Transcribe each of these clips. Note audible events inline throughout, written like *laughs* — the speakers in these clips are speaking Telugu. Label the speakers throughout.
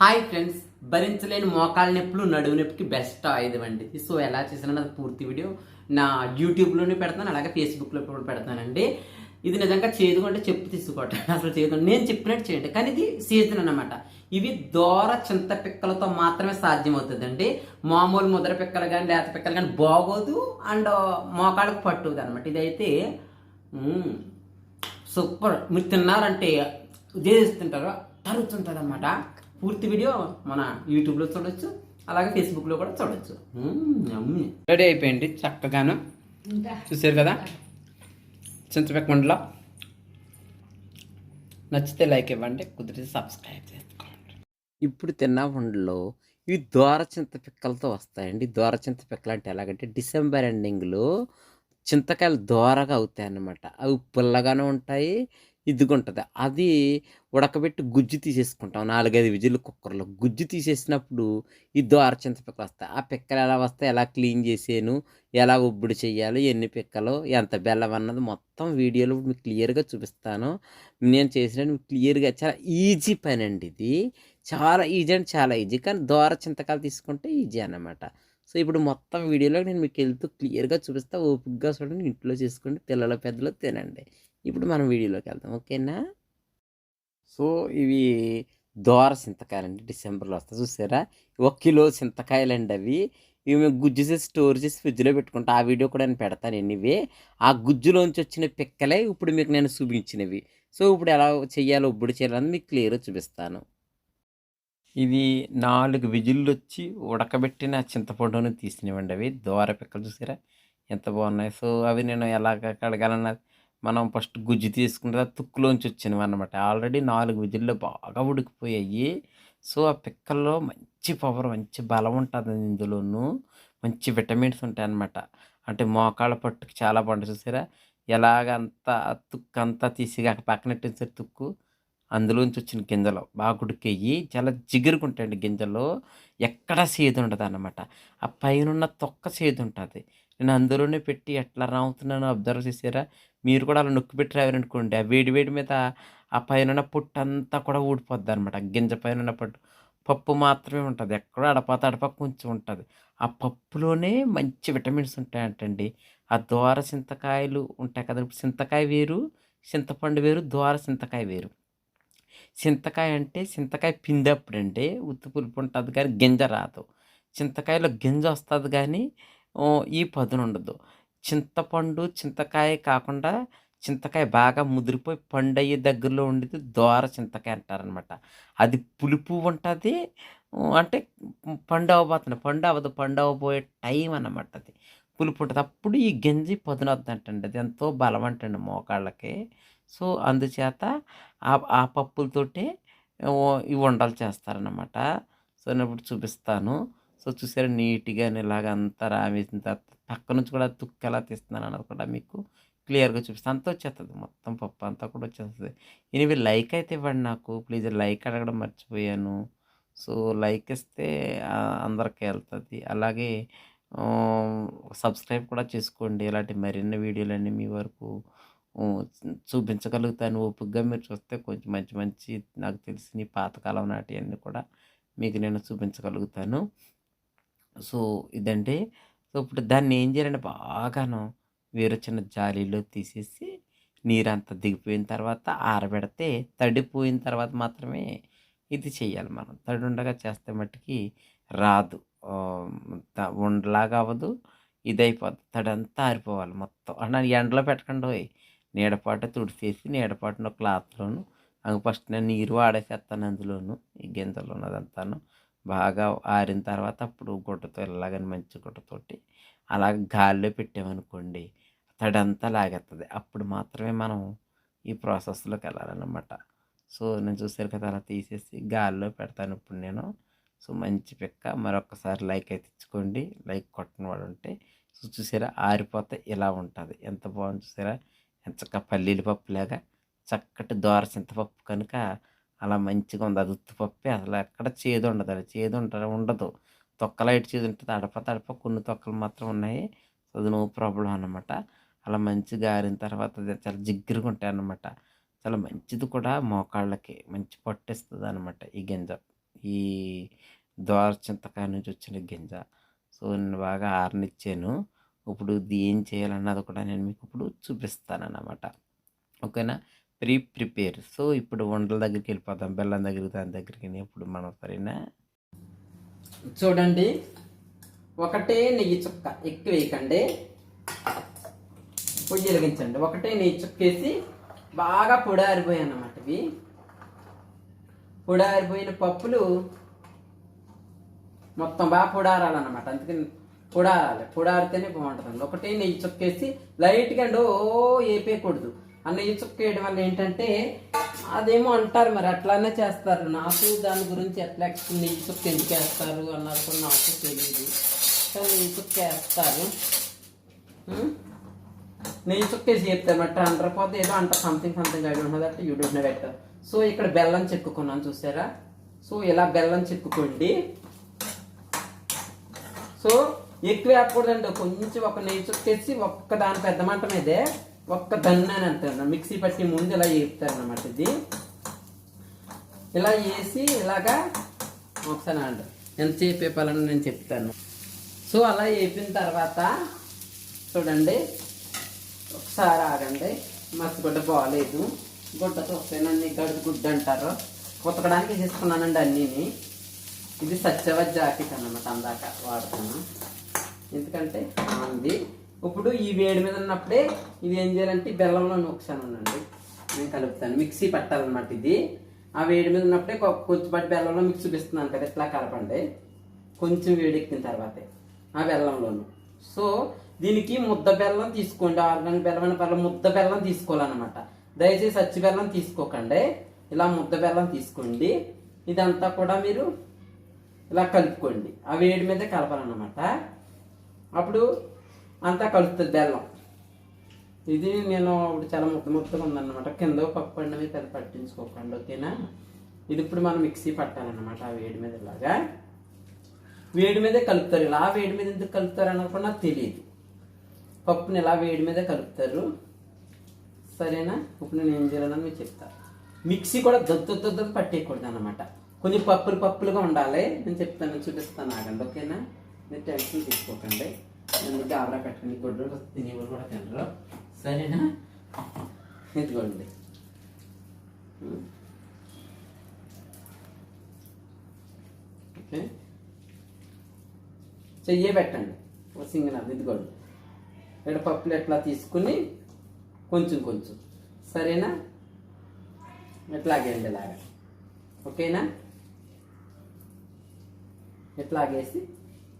Speaker 1: హాయ్ ఫ్రెండ్స్ భరించలేని మోకాళ్ళ నొప్పులు నడువు నొప్పికి బెస్ట్ ఆయుధం అండి సో ఎలా చేసిన అది పూర్తి వీడియో నా యూట్యూబ్లోనే పెడతాను అలాగే ఫేస్బుక్లో కూడా పెడతానండి. ఇది నిజంగా చేదుకుంటే చెప్పు తీసుకోవటం. *laughs* అసలు చేదు నేను చెప్పినట్టు చేయండి. కానీ ఇది సీజన్ అనమాట ఇవి దోర చింత పిక్కలతో మాత్రమే సాధ్యమవుతుందండి. మామూలు ముద్ర పిక్కలు కానీ లేత పిక్కలు కానీ బాగోదు అండ్ మోకాళ్ళకు పట్టుది అనమాట ఇదైతే సూపర్. మీరు తిన్నారంటే ఇదే తింటారు తరుగుతుంటుంది అనమాట పూర్తి వీడియో మన యూట్యూబ్లో చూడొచ్చు అలాగే ఫేస్బుక్లో కూడా చూడొచ్చు. రెడీ అయిపోయింది చక్కగాను. చూసారు కదా? చింతపెక్క మండలో. నచ్చితే లైక్ ఇవ్వండి కుదిరితే సబ్స్క్రైబ్ చేసుకోండి. ఇప్పుడు తిన్న వండలో ఇవి దోర చింత పిక్కలతో వస్తాయండి. దోర చింత పిక్కలు అంటే ఎలాగంటే డిసెంబర్ ఎండింగ్లో చింతకాయలు దోరగా అవుతాయి అన్నమాట అవి పుల్లగానే ఉంటాయి ఇదిగుంటుంది. అది ఉడకబెట్టి గుజ్జు తీసేసుకుంటాం. నాలుగైదు విజులు కుక్కర్లో గుజ్జు తీసేసినప్పుడు ఈ దోర చింత పిక్కలు వస్తాయి. ఆ పిక్కలు ఎలా వస్తాయి? ఎలా క్లీన్ చేసాను? ఎలా ఉబ్బుడు చేయాలి? ఎన్ని పిక్కలు? ఎంత బెల్లం అన్నది మొత్తం వీడియోలో మీకు క్లియర్గా చూపిస్తాను. నేను చేసిన మీకు క్లియర్గా చాలా ఈజీ పని అండి ఇది. చాలా ఈజీ అంటే చాలా ఈజీ. కానీ దోర చింతకాలు తీసుకుంటే ఈజీ అన్నమాట. సో ఇప్పుడు మొత్తం వీడియోలో నేను మీకు వెళ్తూ క్లియర్గా చూపిస్తా. ఓపికగా చూడండి. ఇంట్లో చేసుకోండి. పిల్లల పెద్దలు తినండి. ఇప్పుడు మనం వీడియోలోకి వెళ్దాం ఓకేనా? సో ఇవి దోర చింతకాయలండి డిసెంబర్లో వస్తాయి చూసారా? ఒక కిలో చింతకాయలండి అవి. ఇవి మేము గుజ్జు చేసి స్టోర్ చేసి ఫ్రిడ్జ్లో పెట్టుకుంటా. ఆ వీడియో కూడా నేను పెడతాను ఎన్నివి ఆ గుజ్జులోంచి వచ్చిన పిక్కలే ఇప్పుడు మీకు నేను చూపించినవి. సో ఇప్పుడు ఎలా చేయాలో ఇప్పుడు చేయాలని మీకు క్లియర్గా చూపిస్తాను. ఇది నాలుగు విజిల్లు వచ్చి ఉడకబెట్టిన చింతపండును తీసినవండి అవి. దోర పిక్కలు చూసారా? ఎంత బాగున్నాయి. సో అవి నేను ఎలాగ కడగాలన్నది మనం ఫస్ట్ గుజ్జు తీసుకుంటే తుక్కులోంచి వచ్చినవి అన్నమాట. ఆల్రెడీ నాలుగు విజిల్లో బాగా ఉడికిపోయాయి. సో ఆ పిక్కల్లో మంచి పవర్ మంచి బలం ఉంటుంది ఇందులోనూ. మంచి విటమిన్స్ ఉంటాయి అన్నమాట. అంటే మోకాళ్ళ పట్టుకు చాలా పండు చూసారా? ఎలాగంతా తుక్కు అంతా తీసి ఆ తుక్కు. అందులోంచి వచ్చిన గింజలు బాగా ఉడికేయి. చాలా జిగురుగా ఉంటాయండి గింజలు. ఎక్కడ సేదు ఉండదు అన్నమాట. ఆ పైన తొక్క సేదు ఉంటుంది. నేను అందులోనే పెట్టి ఎట్లా రావుతున్నానో అబ్జర్వ్ చేసారా మీరు కూడా అలా నొక్కి పెట్టి రావారనుకోండి ఆ వేడి వేడి మీద ఆ పైన ఉన్న పొట్టు అంతా కూడా ఊడిపోద్ది అనమాట గింజ పైన ఉన్న పొట్టు పప్పు మాత్రమే ఉంటుంది. ఎక్కడో అడపా తడప కొంచెం ఉంటుంది. ఆ పప్పులోనే మంచి విటమిన్స్ ఉంటాయంటండి. ఆ దోర చింతకాయలు ఉంటాయి కదా ఇప్పుడు చింతకాయ వేరు చింతపండు వేరు దోర చింతకాయ వేరు. చింతకాయ అంటే చింతకాయ పిందప్పుడు అంటే ఉత్తి పులుపు ఉంటుంది కానీ గింజ రాదు. చింతకాయలో గింజ వస్తుంది కానీ ఈ పదును ఉండదు చింతపండు చింతకాయ కాకుండా చింతకాయ బాగా ముదిరిపోయి పండు అయ్యే దగ్గరలో ఉండేది దోర చింతకాయ అంటారనమాట. అది పులుపు ఉంటుంది. అంటే పండు అవ్వబోతుంది. పండు అవ్వదు. పండు అవ్వబోయే టైం అన్నమాట అది. పులుపు ఉంటుంది. అప్పుడు ఈ గంజి పదునొద్దంటండి. అది ఎంతో బలం అంటండి మోకాళ్ళకి. సో అందుచేత ఆ ఆ పప్పులతోటే ఓ, ఈ వంటలు చేస్తారనమాట సో నేను ఇప్పుడు చూపిస్తాను. సో చూసారా నీట్గా ఇలాగ అంతా రావేసిన తర్వాత పక్క నుంచి కూడా తుక్కు ఎలా తీస్తున్నాను అన్నది కూడా మీకు క్లియర్గా చూపిస్తాను అంతా వచ్చేస్తుంది. మొత్తం పప్పు అంతా కూడా వచ్చేస్తుంది. ఎనివే లైక్ అయితే ఇవ్వండి నాకు. ప్లీజ్ లైక్ అడగడం మర్చిపోయాను. సో లైక్ ఇస్తే అందరికీ వెళ్తుంది. అలాగే సబ్స్క్రైబ్ కూడా చేసుకోండి. ఇలాంటి మరిన్ని వీడియోలన్నీ మీ వరకు చూపించగలుగుతాను. ఓపికగా మీరు చూస్తే కొంచెం మంచి మంచి నాకు తెలిసిన పాతకాలం పాతకాలం నాటివన్నీ కూడా మీకు నేను చూపించగలుగుతాను. సో ఇదండి. సో ఇప్పుడు దాన్ని ఏం చేయాలంటే బాగాను వేరే చిన్న జాలీలో తీసేసి నీరంతా దిగిపోయిన తర్వాత ఆరబెడితే తడిపోయిన తర్వాత మాత్రమే ఇది చేయాలి మనం. తడి ఉండగా చేస్తే మట్టుకి రాదు. ఉండలాగా అవ్వదు. ఇది అయిపోద్ది తడి అంతా ఆరిపోవాలి మొత్తం. అంటే ఎండలో పెట్టకుండా పోయి నీడపాటు తుడిచేసి నీడపాటున క్లాత్లోను అది ఫస్ట్ నేను నీరు వాడేసేస్తాను అందులోను ఈ గింజలు ఉన్నదంతాను బాగా ఆరిన తర్వాత అప్పుడు గుడ్డతో ఇలాగని మంచి గుడ్డతోటి అలా గాలిలో పెట్టామనుకోండి తడంతా లాగేస్తుంది అప్పుడు మాత్రమే మనం ఈ ప్రాసెస్లోకి వెళ్ళాలన్నమాట. సో నేను చూసారు కదా అలా తీసేసి గాలిలో పెడతాను ఇప్పుడు నేను. సో మంచి పిక్క. మరొకసారి లైక్ అయితే ఇచ్చుకోండి. లైక్ కొట్టని వాడు ఉంటే. సో చూసారా ఆరిపోతే ఇలా ఉంటుంది. ఎంత బాగుంది చూసారా? ఎంత చక్కగా పల్లీల పప్పులాగా చక్కటి దోర చింతపప్పు కనుక అలా మంచిగా ఉంది. అది ఉత్తిపప్పే అసలు ఎక్కడ చేదు ఉండదు. అలా చేదు ఉంటుంది ఉండదు. తొక్కలు ఇటు చేదు ఉంటుంది. అడప తడప కొన్ని తొక్కలు మాత్రం ఉన్నాయి. సో అది నో ప్రాబ్లం అనమాట అలా మంచిగా ఆరిన తర్వాత చాలా జిగ్గురుగా ఉంటాయి అన్నమాట. చాలా మంచిది కూడా మోకాళ్ళకి. మంచి పట్టిస్తుంది అనమాట ఈ గింజ. ఈ దోర చింతకాయ నుంచి వచ్చిన గింజ. సో నేను బాగా ఆరనిచ్చాను. ఇప్పుడు ఇది ఏం చేయాలన్నది కూడా నేను మీకు ఇప్పుడు చూపిస్తాను అన్నమాట ఓకేనా? Pre prepare. సో ఇప్పుడు వంటల దగ్గరికి వెళ్ళిపోతాం. బెల్లం దగ్గరికి దాని దగ్గరికి ఇప్పుడు మనం సరేనా?
Speaker 2: చూడండి. ఒకటే నెయ్యి చుక్క ఎక్కువ వేయకండి. పొయ్యి వెలిగించండి. ఒకటే నెయ్యి చుక్క వేసి బాగా పొడారిపోయాయి అన్నమాట ఇవి. పొడారిపోయిన పప్పులు మొత్తం బాగా పొడారాలన్నమాట అందుకని పొడారాలి పొడారితేనే బాగుంటుంది ఒకటే నెయ్యి చుక్కేసి లైట్గా అండి ఓ ఏపేయకూడదు. ఆ నెయ్యి చుక్క వేయడం వల్ల ఏంటంటే అదేమో అంటారు మరి అట్లానే చేస్తారు. నాకు దాని గురించి ఎట్లా నెయ్యి చుక్క ఎందుకు వేస్తారు అన్నారు కూడా నాకు తెలియదు కానీ నెయ్యి చుక్క వేస్తారు. నెయ్యి చుక్క వేసి చెప్తారు మరి అంటారు. పోతే ఏదో అంట సంథింగ్ సంథింగ్ అయి ఉన్నది అంటే యూట్యూబ్లో పెట్టారు. సో ఇక్కడ బెల్లం చెక్కుకున్నాను చూసారా? సో ఇలా బెల్లం చెక్కుకోండి. సో ఎక్కువ వేయకూడదండి. కొంచెం ఒక నెయ్యి చుక్కేసి ఒక్క దాని పెద్ద మంట మీదే ఒక్క దన్ అని అంటారు. మిక్సీ పట్టి ముందు ఇలా వేపుతారు అనమాట ఇది. ఇలా వేసి ఇలాగా ఒకసారి అండి ఎంతసేపు వేపాలని నేను చెప్తాను. సో అలా వేపిన తర్వాత చూడండి. ఒకసారి ఆగండి. మసి గుడ్డ బాగాలేదు గుడ్డతో వస్తేనండి గడుపు గుడ్డ అంటారు. ఉతకడానికి తీసుకున్నానండి అన్నీని. ఇది సత్యవ జాకెట్ అన్నమాట అందాక వాడుతున్నాను ఎందుకంటే ఉంది ఇప్పుడు ఈ వేడి మీద ఉన్నప్పుడే ఇది ఏం చేయాలంటే బెల్లంలో నూక్సాను ఉండండి. నేను కలుపుతాను. మిక్సీ పట్టాలన్నమాట ఇది. ఆ వేడి మీద ఉన్నప్పుడే కొ- కొంచెం బెల్లంలో మిక్స్ చూపిస్తున్నాను కదా ఇట్లా కలపండి. కొంచెం వేడెక్కిన తర్వాతే ఆ బెల్లంలోను. సో దీనికి ముద్ద బెల్లం తీసుకోండి. ఆర్గానిక్ బెల్లం అయిన బెల్లం ముద్ద బెల్లం తీసుకోవాలన్నమాట. దయచేసి అచ్చి బెల్లం తీసుకోకండి. ఇలా ముద్ద బెల్లం తీసుకోండి. ఇదంతా కూడా మీరు ఇలా కలుపుకోండి. ఆ వేడి మీద కలపాలన్నమాట. అప్పుడు అంతా కలుపుతుంది బెల్లం. ఇది నేను ఇప్పుడు చాలా ముద్ద ముద్దగా ఉందన్నమాట. కింద పప్పు అండి పెద్ద పట్టించుకోకండి ఓకేనా? ఇది ఇప్పుడు మనం మిక్సీ పట్టాలన్నమాట ఆ వేడి మీద ఇలాగా వేడి మీదే కలుపుతారు. ఇలా వేడి మీద ఎందుకు కలుపుతారు అనుకున్నా నాకు తెలియదు పప్పుని ఇలా వేడి మీదే కలుపుతారు. సరేనా? ఇప్పుడు నేను ఏం చేయాలని మీకు చెప్తా. మిక్సీ కూడా దద్దు దద్దు పట్టేయకూడదు అనమాట కొన్ని పప్పులు పప్పులుగా ఉండాలి. నేను చెప్తాను చూపిస్తాను ఆగండి ఓకేనా? మీరు టెన్షన్ తీసుకోకండి. నేను గాబరా పెట్టండి గుడ్డు తినేవాళ్ళు కూడా తినరు. సరేనా? ఇదిగోండి. ఓకే. చెయ్యే పెట్టండి. ఒక సింగిల్ అది ఇదిగోండి. ఇక్కడ పప్పులు ఎట్లా తీసుకుని కొంచెం కొంచెం. సరేనా? ఎట్లాగేయండి ఇలాగా. ఓకేనా? ఎట్లాగేసి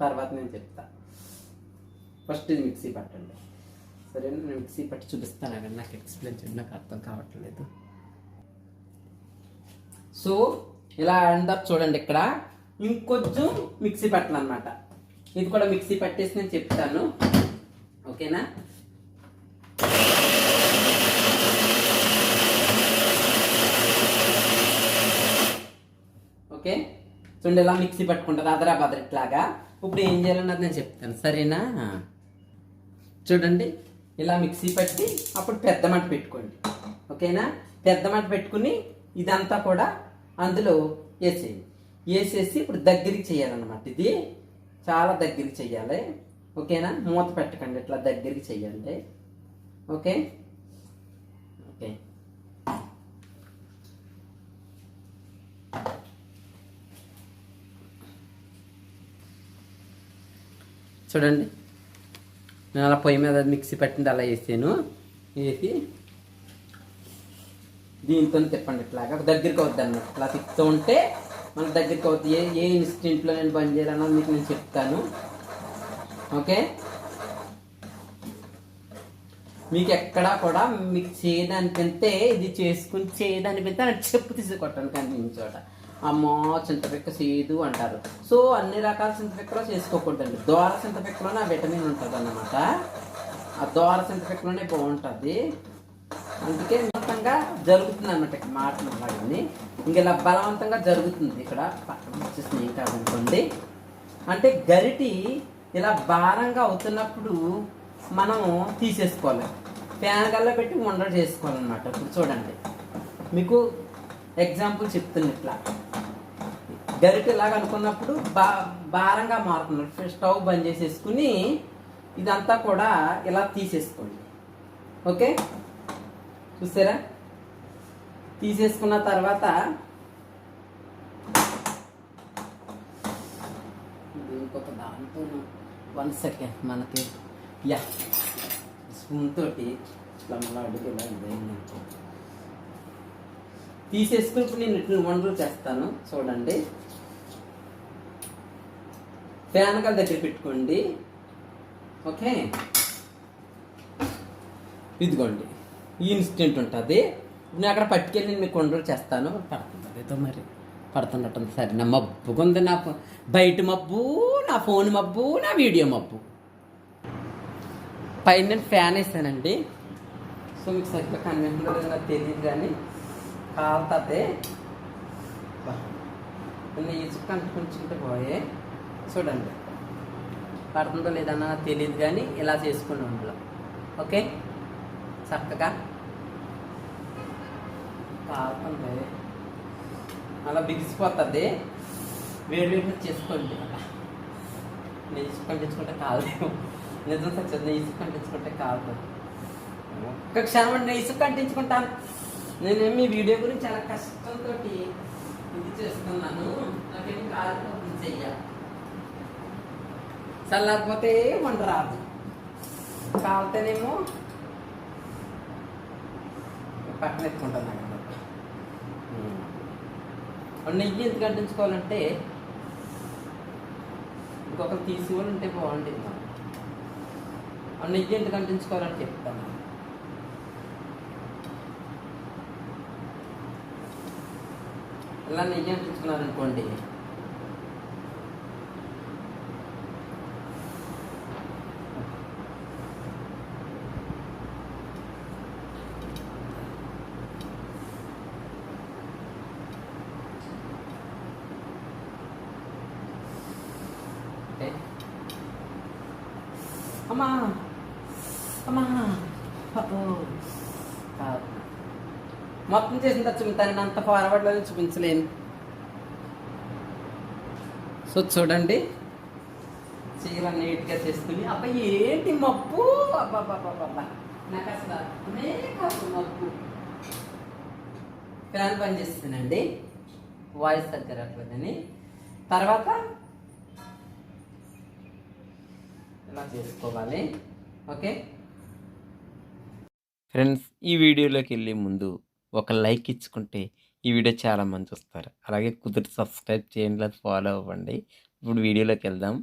Speaker 2: తర్వాత నేను చెప్తాను ఫస్ట్ ఇది మిక్సీ పట్టండి. సరేనా? నేను మిక్సీ పట్టి చూపిస్తాను అక్కడ నాకు ఎక్స్ప్లెయిన్ చేయండి నాకు అర్థం కావట్లేదు. సో ఇలా అంటారు చూడండి ఇక్కడ. ఇంకొంచెం మిక్సీ పట్టాలన్నమాట. ఇది కూడా మిక్సీ పట్టేసి నేను చెప్తాను. ఓకేనా? ఓకే? చూడండి ఇలా మిక్సీ పట్టుకుంటుంది అదరా బదరట్లాగా ఇప్పుడు ఏం చేయాలన్నది నేను చెప్తాను. సరేనా? చూడండి ఇలా మిక్సీ పట్టి అప్పుడు పెద్ద మంట పెట్టుకోండి. ఓకేనా? పెద్ద మంట పెట్టుకుని ఇదంతా కూడా అందులో వేసేయండి. వేసేసి ఇప్పుడు దగ్గరికి చేయాలన్నమాట ఇది. చాలా దగ్గరికి చెయ్యాలి ఓకేనా? మూత పెట్టకండి ఇట్లా దగ్గరికి చెయ్యండి ఓకే? ఓకే. చూడండి నేను అలా పొయ్యి మీద మిక్సీ పట్టింది అలా వేసాను. వేసి దీంతో తిప్పండి ఇట్లాగా. దగ్గరికి అవుద్ది అన్నమాట ఇట్లా తిప్పుతూ ఉంటే మనకు దగ్గరికి అవుతుంది ఏ ఏ ఇన్స్టెంట్లో నేను బంద్ చేయాలన్నది మీకు నేను చెప్తాను. ఓకే? మీకు ఎక్కడా కూడా మీకు చేయడానికంటే ఇది చేసుకుని చేయడానికి నాకు చెప్పు తీసుకొట్టాను కానీ చోట అమ్మో చింతపిక్క సీదు అంటారు. సో అన్ని రకాల చింతపిక్కలో చేసుకోకూడదండి. దోర చింతపిక్కలోనే ఆ విటమిన్ ఉంటుంది అన్నమాట ఆ దోర చింతపిక్కలోనే బాగుంటుంది. అందుకే మొత్తంగా జరుగుతుంది అనమాట ఇక్కడ మాట మాట్లాడింది. ఇంక ఇలా బలవంతంగా జరుగుతుంది ఇక్కడ. పక్కన వచ్చేసి ఏం కాదనుకోండి. అంటే గరిటి ఇలా భారంగా అవుతున్నప్పుడు మనము తీసేసుకోవాలి. ఫ్యాన్ గల్ల పెట్టి వండ చేసుకోవాలన్నమాట. ఇప్పుడు చూడండి. మీకు ఎగ్జాంపుల్ చెప్తున్నా ఇట్లా. గరిటె ఇలాగ అనుకున్నప్పుడు బా భారంగా మారుతున్నారు. స్టవ్ బంద్ చేసేసుకుని ఇదంతా కూడా ఇలా తీసేసుకోండి. ఓకే? చూసారా తీసేసుకున్న తర్వాత ఇంకొక దాంతో వన్ సెకండ్ మనకి యా స్పూన్ తోటి ఇట్లా మళ్ళీ అడుగు ఇలా తీసేసుకుని ఇప్పుడు నేను ఇట్లా వంటలు చేస్తాను. చూడండి. ఫ్యాన్ కాల దగ్గర పెట్టుకోండి. ఓకే? ఇదిగోండి. ఈ ఇన్స్టెంట్ ఉంటుంది. నేను అక్కడ పట్టుకెళ్ళి నేను మీకు కొండలు చేస్తాను. పడుతుంది ఏదో మరి. పడుతుండటం సరే నా మబ్బుగా ఉంది నా బయట మబ్బు నా ఫోన్ మబ్బు నా వీడియో మబ్బు. పైన నేను ఫ్యాన్ వేసానండి. సో మీకు సరిగ్గా కన్వెన్షన్ నాకు తెలియదు కానీ కాలుతుంది. నిన్న ఇసుక అంటుకుంటుంటే పోయే. చూడండి. పడుతుందో లేదన్నా తెలియదు కానీ ఇలా చేసుకుని ఉండలో. ఓకే? చక్కగా. కాలుతుంది అలా బిగిసిపోతుంది. వేడి వేడి చేసుకోండి. అలా నేను ఇసుక కంటించుకుంటే కాదు. నిజం సచ్చింది నేను ఇసుక పండించుకుంటే కాదు. ఒక్క క్షణం అండి నేను ఇసుక కంటించుకుంటాను నేను మీ వీడియో గురించి చాలా కష్టంతో ఇది చేస్తున్నాను. నాకేం కాదు చెయ్యాలి. చల్లారిపోతే వంట రాదు. కాలితేనేమో పక్కన ఎత్తుకుంటాను నెయ్యి ఎందుకు అంటించుకోవాలంటే ఇంకొకరు తీసుకోవాలి ఉంటే బాగుంటుంది నెయ్యి ఎందుకు అంటించుకోవాలని చెప్తాను ఇలా నెయ్యి అంటించుకున్నారనుకోండి అమ్మా అమ్మా అబ్బో. కాదు. మొత్తం చేసిన తర్వాత చూపుతాను అంత ఫార్వర్డ్లో చూపించలేను. సో చూడండి. చీర నీట్గా చేసుకుని అబ్బా ఏంటి మప్పు అబ్బాబ్బాబ్బా నాకు అసలు అర్థమే మప్పు ఫ్యాన్ పని చేస్తానండి వాయిస్ తగ్గరట్లేదని తర్వాత ఇలా చేసుకోవాలి. ఓకే?
Speaker 1: ఫ్రెండ్స్ ఈ వీడియోలోకి వెళ్ళే ముందు ఒక లైక్ ఇచ్చుకుంటే ఈ వీడియో చాలా మంది చూస్తారు. అలాగే కుదిరి సబ్స్క్రైబ్ చేయండి లేదా ఫాలో అవ్వండి. ఇప్పుడు వీడియోలోకి వెళ్దాం.